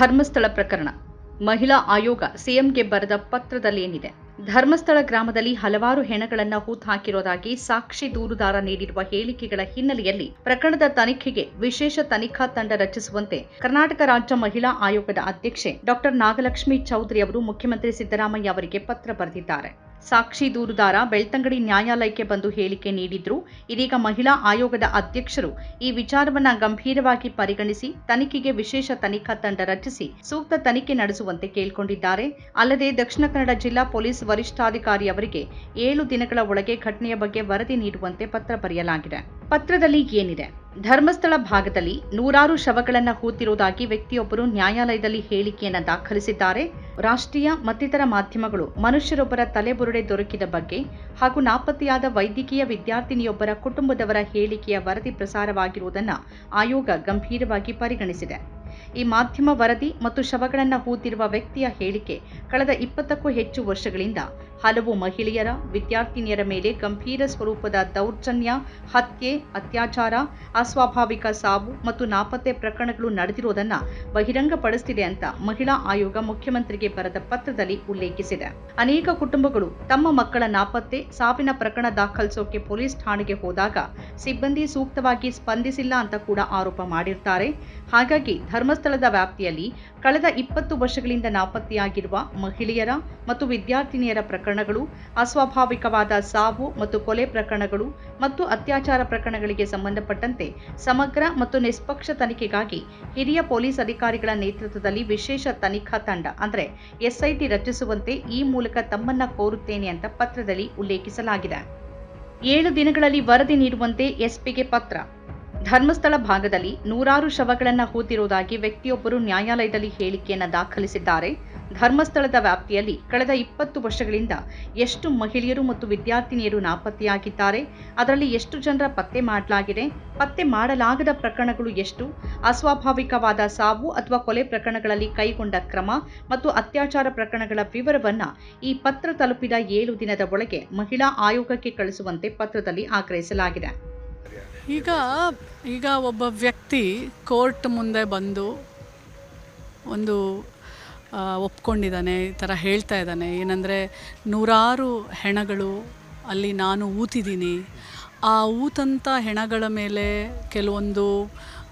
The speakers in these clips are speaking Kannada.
ಧರ್ಮಸ್ಥಳ ಪ್ರಕರಣ. ಮಹಿಳಾ ಆಯೋಗ ಸಿಎಂಗೆ ಬರೆದ ಪತ್ರದಲ್ಲೇನಿದೆ ಧರ್ಮಸ್ಥಳ ಗ್ರಾಮದಲ್ಲಿ ಹಲವಾರು ಹೆಣಗಳನ್ನು ಹೂತ್ ಹಾಕಿರೋದಾಗಿ ಸಾಕ್ಷಿ ದೂರುದಾರ ನೀಡಿರುವ ಹೇಳಿಕೆಗಳ ಹಿನ್ನೆಲೆಯಲ್ಲಿ ಪ್ರಕರಣದ ತನಿಖೆಗೆ ವಿಶೇಷ ತನಿಖಾ ತಂಡ ರಚಿಸುವಂತೆ ಕರ್ನಾಟಕ ರಾಜ್ಯ ಮಹಿಳಾ ಆಯೋಗದ ಅಧ್ಯಕ್ಷೆ ಡಾಕ್ಟರ್ ನಾಗಲಕ್ಷ್ಮಿ ಚೌಧರಿ ಅವರು ಮುಖ್ಯಮಂತ್ರಿ ಸಿದ್ದರಾಮಯ್ಯ ಅವರಿಗೆ ಪತ್ರ ಬರೆದಿದ್ದಾರೆ. ಸಾಕ್ಷಿ ದೂರುದಾರ ಬೆಳ್ತಂಗಡಿ ನ್ಯಾಯಾಲಯಕ್ಕೆ ಬಂದು ಹೇಳಿಕೆ ನೀಡಿದ್ರು. ಇದೀಗ ಮಹಿಳಾ ಆಯೋಗದ ಅಧ್ಯಕ್ಷರು ಈ ವಿಚಾರವನ್ನ ಗಂಭೀರವಾಗಿ ಪರಿಗಣಿಸಿ, ತನಿಖೆಗೆ ವಿಶೇಷ ತನಿಖಾ ತಂಡ ರಚಿಸಿ, ಸೂಕ್ತ ತನಿಖೆ ನಡೆಸುವಂತೆ ಕೇಳಿಕೊಂಡಿದ್ದಾರೆ. ಅಲ್ಲದೆ ದಕ್ಷಿಣ ಕನ್ನಡ ಜಿಲ್ಲಾ ಪೊಲೀಸ್ ವರಿಷ್ಠಾಧಿಕಾರಿ ಅವರಿಗೆ ಏಳು ದಿನಗಳ ಒಳಗೆ ಘಟನೆಯ ಬಗ್ಗೆ ವರದಿ ನೀಡುವಂತೆ ಪತ್ರ ಬರೆಯಲಾಗಿದೆ. ಪತ್ರದಲ್ಲಿ ಏನಿದೆ? ಧರ್ಮಸ್ಥಳ ಭಾಗದಲ್ಲಿ ನೂರಾರು ಶವಗಳನ್ನು ಹೂತಿರುವುದಾಗಿ ವ್ಯಕ್ತಿಯೊಬ್ಬರು ನ್ಯಾಯಾಲಯದಲ್ಲಿ ಹೇಳಿಕೆಯನ್ನು ದಾಖಲಿಸಿದ್ದಾರೆ. ರಾಷ್ಟ್ರೀಯ ಮತ್ತಿತರ ಮಾಧ್ಯಮಗಳು ಮನುಷ್ಯರೊಬ್ಬರ ತಲೆಬುರುಡೆ ದೊರಕಿದ ಬಗ್ಗೆ ಹಾಗೂ ನಾಪತ್ತೆಯಾದ ವೈದ್ಯಕೀಯ ವಿದ್ಯಾರ್ಥಿನಿಯೊಬ್ಬರ ಕುಟುಂಬದವರ ಹೇಳಿಕೆಯ ವರದಿ ಪ್ರಸಾರವಾಗಿರುವುದನ್ನು ಆಯೋಗ ಗಂಭೀರವಾಗಿ ಪರಿಗಣಿಸಿದೆ. ಈ ಮಾಧ್ಯಮ ವರದಿ ಮತ್ತು ಶವಗಳನ್ನು ಹೂತಿರುವ ವ್ಯಕ್ತಿಯ ಹೇಳಿಕೆ ಕಳೆದ ಇಪ್ಪತ್ತಕ್ಕೂ ಹೆಚ್ಚು ವರ್ಷಗಳಿಂದ ಹಲವು ಮಹಿಳೆಯರ, ವಿದ್ಯಾರ್ಥಿನಿಯರ ಮೇಲೆ ಗಂಭೀರ ಸ್ವರೂಪದ ದೌರ್ಜನ್ಯ, ಹತ್ಯೆ, ಅತ್ಯಾಚಾರ, ಅಸ್ವಾಭಾವಿಕ ಸಾವು ಮತ್ತು ನಾಪತ್ತೆ ಪ್ರಕರಣಗಳು ನಡೆದಿರುವುದನ್ನು ಬಹಿರಂಗಪಡಿಸುತ್ತಿದೆ ಅಂತ ಮಹಿಳಾ ಆಯೋಗ ಮುಖ್ಯಮಂತ್ರಿಗೆ ಬರೆದ ಪತ್ರದಲ್ಲಿ ಉಲ್ಲೇಖಿಸಿದೆ. ಅನೇಕ ಕುಟುಂಬಗಳು ತಮ್ಮ ಮಕ್ಕಳ ನಾಪತ್ತೆ, ಸಾವಿನ ಪ್ರಕರಣ ದಾಖಲಿಸೋಕೆ ಪೊಲೀಸ್ ಠಾಣೆಗೆ ಹೋದಾಗ ಸಿಬ್ಬಂದಿ ಸೂಕ್ತವಾಗಿ ಸ್ಪಂದಿಸಿಲ್ಲ ಅಂತ ಕೂಡ ಆರೋಪ ಮಾಡಿರ್ತಾರೆ. ಹಾಗಾಗಿ ಧರ್ಮಸ್ಥಳದ ವ್ಯಾಪ್ತಿಯಲ್ಲಿ ಕಳೆದ ಇಪ್ಪತ್ತು ವರ್ಷಗಳಿಂದ ನಾಪತ್ತೆಯಾಗಿರುವ ಮಹಿಳೆಯರ ಮತ್ತು ವಿದ್ಯಾರ್ಥಿನಿಯರ ಪ್ರಕರಣಗಳು, ಅಸ್ವಾಭಾವಿಕವಾದ ಸಾವು ಮತ್ತು ಕೊಲೆ ಪ್ರಕರಣಗಳು ಮತ್ತು ಅತ್ಯಾಚಾರ ಪ್ರಕರಣಗಳಿಗೆ ಸಂಬಂಧಪಟ್ಟಂತೆ ಸಮಗ್ರ ಮತ್ತು ನಿಷ್ಪಕ್ಷ ತನಿಖೆಗಾಗಿ ಹಿರಿಯ ಪೊಲೀಸ್ ಅಧಿಕಾರಿಗಳ ನೇತೃತ್ವದಲ್ಲಿ ವಿಶೇಷ ತನಿಖಾ ತಂಡ, ಅಂದರೆ ಎಸ್ಐಟಿ ರಚಿಸುವಂತೆ ಈ ಮೂಲಕ ತಮ್ಮನ್ನ ಕೋರುತ್ತೇನೆ ಅಂತ ಪತ್ರದಲ್ಲಿ ಉಲ್ಲೇಖಿಸಲಾಗಿದೆ. ಏಳು ದಿನಗಳಲ್ಲಿ ವರದಿ ನೀಡುವಂತೆ ಎಸ್ಪಿಗೆ ಪತ್ರ ಧರ್ಮಸ್ಥಳ ಭಾಗದಲ್ಲಿ ನೂರಾರು ಶವಗಳನ್ನು ಹೂತಿರುವುದಾಗಿ ವ್ಯಕ್ತಿಯೊಬ್ಬರು ನ್ಯಾಯಾಲಯದಲ್ಲಿ ಹೇಳಿಕೆಯನ್ನು ದಾಖಲಿಸಿದ್ದಾರೆ. ಧರ್ಮಸ್ಥಳದ ವ್ಯಾಪ್ತಿಯಲ್ಲಿ ಕಳೆದ ಇಪ್ಪತ್ತು ವರ್ಷಗಳಿಂದ ಎಷ್ಟು ಮಹಿಳೆಯರು ಮತ್ತು ವಿದ್ಯಾರ್ಥಿನಿಯರು ನಾಪತ್ತೆಯಾಗಿದ್ದಾರೆ, ಅದರಲ್ಲಿ ಎಷ್ಟು ಜನರ ಪತ್ತೆ ಮಾಡಲಾಗಿದೆ, ಪತ್ತೆ ಮಾಡಲಾಗದ ಪ್ರಕರಣಗಳು ಎಷ್ಟು, ಅಸ್ವಾಭಾವಿಕವಾದ ಸಾವು ಅಥವಾ ಕೊಲೆ ಪ್ರಕರಣಗಳಲ್ಲಿ ಕೈಗೊಂಡ ಕ್ರಮ ಮತ್ತು ಅತ್ಯಾಚಾರ ಪ್ರಕರಣಗಳ ವಿವರವನ್ನ ಈ ಪತ್ರ ತಲುಪಿದ ಏಳು ದಿನದ ಒಳಗೆ ಮಹಿಳಾ ಆಯೋಗಕ್ಕೆ ಕಳಿಸುವಂತೆ ಪತ್ರದಲ್ಲಿ ಆಗ್ರಹಿಸಲಾಗಿದೆ. ಈಗ ಈಗ ಒಬ್ಬ ವ್ಯಕ್ತಿ ಕೋರ್ಟ್ ಮುಂದೆ ಬಂದು ಒಂದು ಒಪ್ಕೊಂಡಿದ್ದಾನೆ, ಈ ಥರ ಹೇಳ್ತಾ ಇದ್ದಾನೆ. ಏನಂದರೆ, ನೂರಾರು ಹೆಣಗಳು ಅಲ್ಲಿ ನಾನು ಊತಿದ್ದೀನಿ. ಆ ಊತಂಥ ಹೆಣಗಳ ಮೇಲೆ ಕೆಲವೊಂದು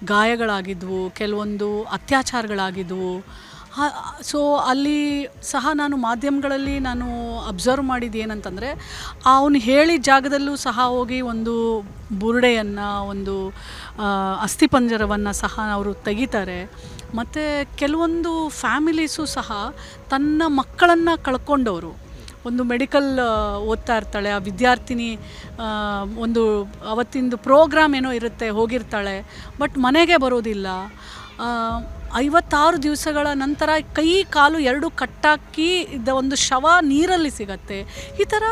ಗಾಯಗಳಾಗಿದ್ವು, ಕೆಲವೊಂದು ಅತ್ಯಾಚಾರಗಳಾಗಿದ್ವು. ಸೊ ಅಲ್ಲಿ ಸಹ ನಾನು ಮಾಧ್ಯಮಗಳಲ್ಲಿ ನಾನು ಅಬ್ಸರ್ವ್ ಮಾಡಿದ್ದು ಏನಂತಂದರೆ, ಅವನು ಹೇಳಿದ ಜಾಗದಲ್ಲೂ ಸಹ ಹೋಗಿ ಒಂದು ಬುರುಡೆಯನ್ನು, ಒಂದು ಅಸ್ಥಿಪಂಜರವನ್ನು ಸಹ ಅವರು ತೆಗಿತಾರೆ. ಮತ್ತು ಕೆಲವೊಂದು ಫ್ಯಾಮಿಲೀಸು ಸಹ ತನ್ನ ಮಕ್ಕಳನ್ನು ಕಳ್ಕೊಂಡವರು. ಒಂದು ಮೆಡಿಕಲ್ ಓದ್ತಾ ಇರ್ತಾಳೆ, ಆ ವಿದ್ಯಾರ್ಥಿನಿ ಒಂದು ಅವತ್ತಿಂದು ಪ್ರೋಗ್ರಾಮ್ ಏನೋ ಇರುತ್ತೆ, ಹೋಗಿರ್ತಾಳೆ ಬಟ್ ಮನೆಗೆ ಬರೋದಿಲ್ಲ. ಐವತ್ತಾರು ದಿವಸಗಳ ನಂತರ ಕೈ ಕಾಲು ಎರಡು ಕಟ್ಟಾಕಿ ಇದ್ದ ಒಂದು ಶವ ನೀರಲ್ಲಿ ಸಿಗತ್ತೆ. ಈ ಥರ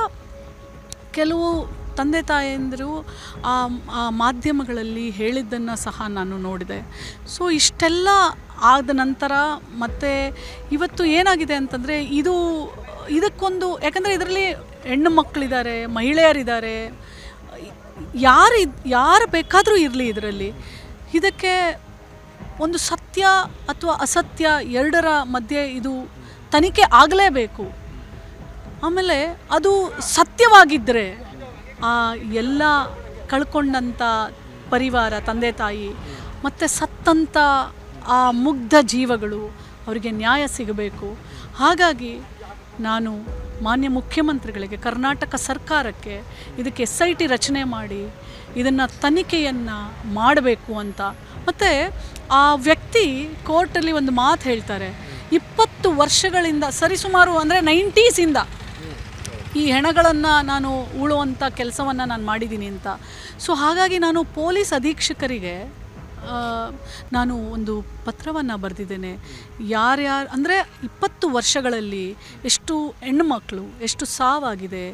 ಕೆಲವು ತಂದೆ ತಾಯಂದಿರು ಆ ಮಾಧ್ಯಮಗಳಲ್ಲಿ ಹೇಳಿದ್ದನ್ನು ಸಹ ನಾನು ನೋಡಿದೆ. ಸೊ, ಇಷ್ಟೆಲ್ಲ ಆದ ನಂತರ ಮತ್ತು ಇವತ್ತು ಏನಾಗಿದೆ ಅಂತಂದರೆ ಇದು, ಇದಕ್ಕೊಂದು, ಯಾಕಂದರೆ ಇದರಲ್ಲಿ ಹೆಣ್ಣು ಮಕ್ಕಳಿದ್ದಾರೆ, ಮಹಿಳೆಯರಿದ್ದಾರೆ ಯಾರು ಯಾರು ಬೇಕಾದರೂ ಇರಲಿ ಇದರಲ್ಲಿ. ಇದಕ್ಕೆ ಒಂದು ಸತ್ಯ ಅಥವಾ ಅಸತ್ಯ ಎರಡರ ಮಧ್ಯೆ ಇದು ತನಿಖೆ ಆಗಲೇಬೇಕು. ಆಮೇಲೆ ಅದು ಸತ್ಯವಾಗಿದ್ದರೆ ಆ ಎಲ್ಲ ಕಳ್ಕೊಂಡಂಥ ಪರಿವಾರ, ತಂದೆ, ತಾಯಿ, ಮತ್ತು ಸತ್ತಂಥ ಆ ಮುಗ್ಧ ಜೀವಗಳು ಅವರಿಗೆ ನ್ಯಾಯ ಸಿಗಬೇಕು. ಹಾಗಾಗಿ ನಾನು ಮಾನ್ಯ ಮುಖ್ಯಮಂತ್ರಿಗಳಿಗೆ, ಕರ್ನಾಟಕ ಸರ್ಕಾರಕ್ಕೆ ಇದಕ್ಕೆ ಎಸ್ ಐ ಟಿ ರಚನೆ ಮಾಡಿ ಇದನ್ನು ತನಿಖೆಯನ್ನು ಮಾಡಬೇಕು ಅಂತ ಮತ್ತು ಆ ವ್ಯಕ್ತಿ ಕೋರ್ಟಲ್ಲಿ ಒಂದು ಮಾತು ಹೇಳ್ತಾರೆ, ಇಪ್ಪತ್ತು ವರ್ಷಗಳಿಂದ, ಸರಿಸುಮಾರು ಅಂದರೆ ನೈಂಟೀಸಿಂದ ಈ ಹೆಣಗಳನ್ನು ನಾನು ಉಳುವಂಥ ಕೆಲಸವನ್ನು ನಾನು ಮಾಡಿದ್ದೀನಿ ಅಂತ. ಸೊ ಹಾಗಾಗಿ ನಾನು ಪೊಲೀಸ್ ಅಧೀಕ್ಷಕರಿಗೆ ನಾನು ಒಂದು ಪತ್ರವನ್ನು ಬರೆದಿದ್ದೇನೆ. ಯಾರ್ಯಾರು ಅಂದರೆ ಇಪ್ಪತ್ತು ವರ್ಷಗಳಲ್ಲಿ ಎಷ್ಟು ಹೆಣ್ಣುಮಕ್ಕಳು ಎಷ್ಟು ಸಾವಾಗಿದೆ,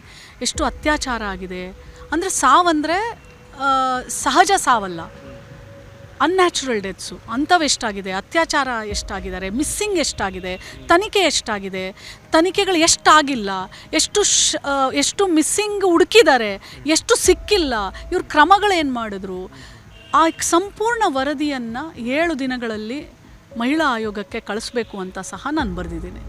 ಎಷ್ಟು ಅತ್ಯಾಚಾರ ಆಗಿದೆ. ಅಂದರೆ ಸಾವಂದರೆ ಸಹಜ ಸಾವಲ್ಲ. ಅನ್ಯಾಚುರಲ್ ಡೆತ್ಸು ಅಂಥವು ಎಷ್ಟಾಗಿದೆ? ಅತ್ಯಾಚಾರ ಎಷ್ಟಾಗಿದ್ದಾರೆ? ಮಿಸ್ಸಿಂಗ್ ಎಷ್ಟಾಗಿದೆ? ತನಿಖೆ ಎಷ್ಟಾಗಿದೆ? ತನಿಖೆಗಳು ಎಷ್ಟಾಗಿಲ್ಲ? ಎಷ್ಟು ಎಷ್ಟು ಮಿಸ್ಸಿಂಗ್ ಹುಡುಕಿದ್ದಾರೆ? ಎಷ್ಟು ಸಿಕ್ಕಿಲ್ಲ? ಇವ್ರ ಕ್ರಮಗಳೇನು ಮಾಡಿದ್ರು? ಆ ಸಂಪೂರ್ಣ ವರದಿಯನ್ನು ಏಳು ದಿನಗಳಲ್ಲಿ ಮಹಿಳಾ ಆಯೋಗಕ್ಕೆ ಕಳಿಸ್ಬೇಕು ಅಂತ ಸಹ ನಾನು ಬರೆದಿದ್ದೀನಿ.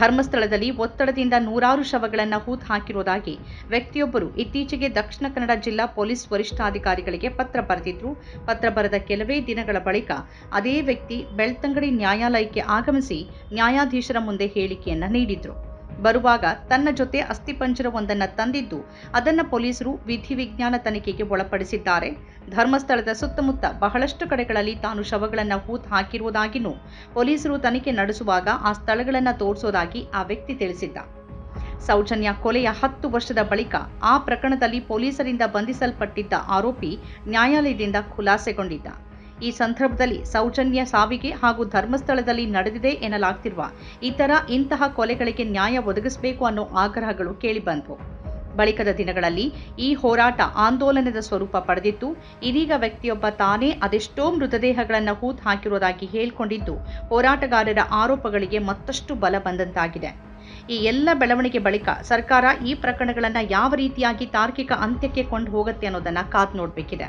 ಧರ್ಮಸ್ಥಳದಲ್ಲಿ ಒತ್ತಡದಿಂದ ನೂರಾರು ಶವಗಳನ್ನು ಹೂತು ಹಾಕಿರೋದಾಗಿ ವ್ಯಕ್ತಿಯೊಬ್ಬರು ಇತ್ತೀಚೆಗೆ ದಕ್ಷಿಣ ಕನ್ನಡ ಜಿಲ್ಲಾ ಪೊಲೀಸ್ ವರಿಷ್ಠಾಧಿಕಾರಿಗಳಿಗೆ ಪತ್ರ ಬರೆದಿದ್ರು. ಪತ್ರ ಬರೆದ ಕೆಲವೇ ದಿನಗಳ ಬಳಿಕ ಅದೇ ವ್ಯಕ್ತಿ ಬೆಳ್ತಂಗಡಿ ನ್ಯಾಯಾಲಯಕ್ಕೆ ಆಗಮಿಸಿ ನ್ಯಾಯಾಧೀಶರ ಮುಂದೆ ಹೇಳಿಕೆಯನ್ನು ನೀಡಿದ್ರು. ಬರುವಾಗ ತನ್ನ ಜೊತೆ ಅಸ್ಥಿಪಂಜರವೊಂದನ್ನು ತಂದಿದ್ದು ಅದನ್ನು ಪೊಲೀಸರು ವಿಧಿವಿಜ್ಞಾನ ತನಿಖೆಗೆ ಒಳಪಡಿಸಿದ್ದಾರೆ. ಧರ್ಮಸ್ಥಳದ ಸುತ್ತಮುತ್ತ ಬಹಳಷ್ಟು ಕಡೆಗಳಲ್ಲಿ ತಾನು ಶವಗಳನ್ನು ಹೂತ್ ಹಾಕಿರುವುದಾಗಿಯೂ ಪೊಲೀಸರು ತನಿಖೆ ನಡೆಸುವಾಗ ಆ ಸ್ಥಳಗಳನ್ನು ತೋರಿಸೋದಾಗಿ ಆ ವ್ಯಕ್ತಿ ತಿಳಿಸಿದ್ದ. ಸೌಜನ್ಯ ಕೊಲೆಯ ಹತ್ತು ವರ್ಷದ ಬಳಿಕ ಆ ಪ್ರಕರಣದಲ್ಲಿ ಪೊಲೀಸರಿಂದ ಬಂಧಿಸಲ್ಪಟ್ಟಿದ್ದ ಆರೋಪಿ ನ್ಯಾಯಾಲಯದಿಂದ ಖುಲಾಸೆಗೊಂಡಿದ್ದ. ಈ ಸಂದರ್ಭದಲ್ಲಿ ಸೌಜನ್ಯ ಸಾವಿಗೆ ಹಾಗೂ ಧರ್ಮಸ್ಥಳದಲ್ಲಿ ನಡೆದಿದೆ ಎನ್ನಲಾಗ್ತಿರುವ ಇತರ ಇಂತಹ ಕೊಲೆಗಳಿಗೆ ನ್ಯಾಯ ಒದಗಿಸಬೇಕು ಅನ್ನೋ ಆಗ್ರಹಗಳು ಕೇಳಿಬಂದವು ಬಳಿಕದ ದಿನಗಳಲ್ಲಿ ಈ ಹೋರಾಟ ಆಂದೋಲನದ ಸ್ವರೂಪ ಪಡೆದಿತ್ತು. ಇದೀಗ ವ್ಯಕ್ತಿಯೊಬ್ಬ ತಾನೇ ಅದೆಷ್ಟೋ ಮೃತದೇಹಗಳನ್ನು ಹೂತ್ ಹಾಕಿರುವುದಾಗಿ ಹೇಳಿಕೊಂಡಿದ್ದು, ಹೋರಾಟಗಾರರ ಆರೋಪಗಳಿಗೆ ಮತ್ತಷ್ಟು ಬಲ ಬಂದಂತಾಗಿದೆ. ಈ ಎಲ್ಲ ಬೆಳವಣಿಗೆ ಬಳಿಕ ಸರ್ಕಾರ ಈ ಪ್ರಕರಣಗಳನ್ನು ಯಾವ ರೀತಿಯಾಗಿ ತಾರ್ಕಿಕ ಅಂತ್ಯಕ್ಕೆ ಕೊಂಡು ಹೋಗುತ್ತೆ ಅನ್ನೋದನ್ನು ಕಾದು ನೋಡಬೇಕಿದೆ.